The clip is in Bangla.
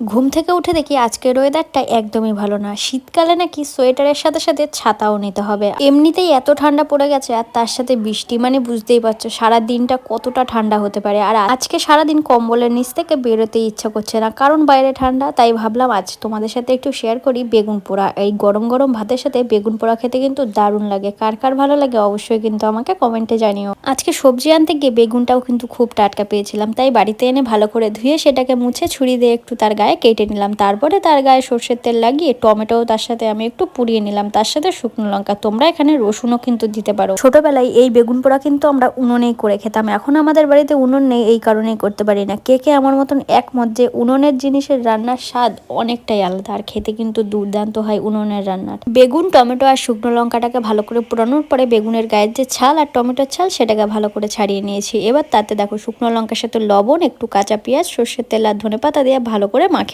ঘুম থেকে উঠে দেখি আজকের ওয়েদারটা একদমই ভালো না। শীতকালে নাকি সোয়েটারের সাথে সাথে ছাতাও নিতে হবে। এমনিতেই এত ঠান্ডা পড়ে গেছে আর তার সাথে বৃষ্টি মানে বুঝতেই পারছ, সারা দিনটা কতটা ঠান্ডা হতে পারে। আর আজকে সারাদিন কম্বলের নিচ থেকে বেরোতে ইচ্ছা করছে না, কারণ বাইরে ঠান্ডা, তাই ভাবলাম আজ তোমাদের সাথে একটু শেয়ার করি বেগুন পোড়া। এই গরম গরম ভাতের সাথে বেগুন পোড়া খেতে কিন্তু দারুণ লাগে। কার কার ভালো লাগে অবশ্যই কিন্তু আমাকে কমেন্টে জানিও। আজকে সবজি আনতে গিয়ে বেগুনটাও কিন্তু খুব টাটকা পেয়েছিলাম, তাই বাড়িতে এনে ভালো করে ধুয়ে সেটাকে মুছে ছুরি দিয়ে একটু তার কেটে নিলাম। তারপরে তার গায়ে সর্ষের তেল লাগিয়ে টমেটো তার সাথে আমি একটু পুড়িয়ে নিলাম। তার সাথে শুকনো লঙ্কা। তোমরা এখানে রসুনও কিন্তু দিতে পারো। ছোটবেলায় এই বেগুন পোড়া কিন্তু আমরা উনুনেই করে খেতাম। এখন আমাদের বাড়িতে উনুন নেই, এই কারণেই করতে পারি না। কে কে আমার মতন একমত যে উনুনের জিনিসের রান্নার স্বাদ অনেকটাই আলাদা, আর খেতে কিন্তু দুর্দান্ত হয় উনুনের রান্নার। বেগুন, টমেটো আর শুকনো লঙ্কাটাকে ভালো করে পোড়ানোর পরে বেগুনের গায়ের যে ছাল আর টমেটোর ছাল, সেটাকে ভালো করে ছাড়িয়ে নিয়েছি। এবার তাতে দেখো শুকনো লঙ্কার সাথে লবণ, একটু কাঁচা পেঁয়াজ, সর্ষের তেল আর ধনে পাতা দিয়ে ভালো করে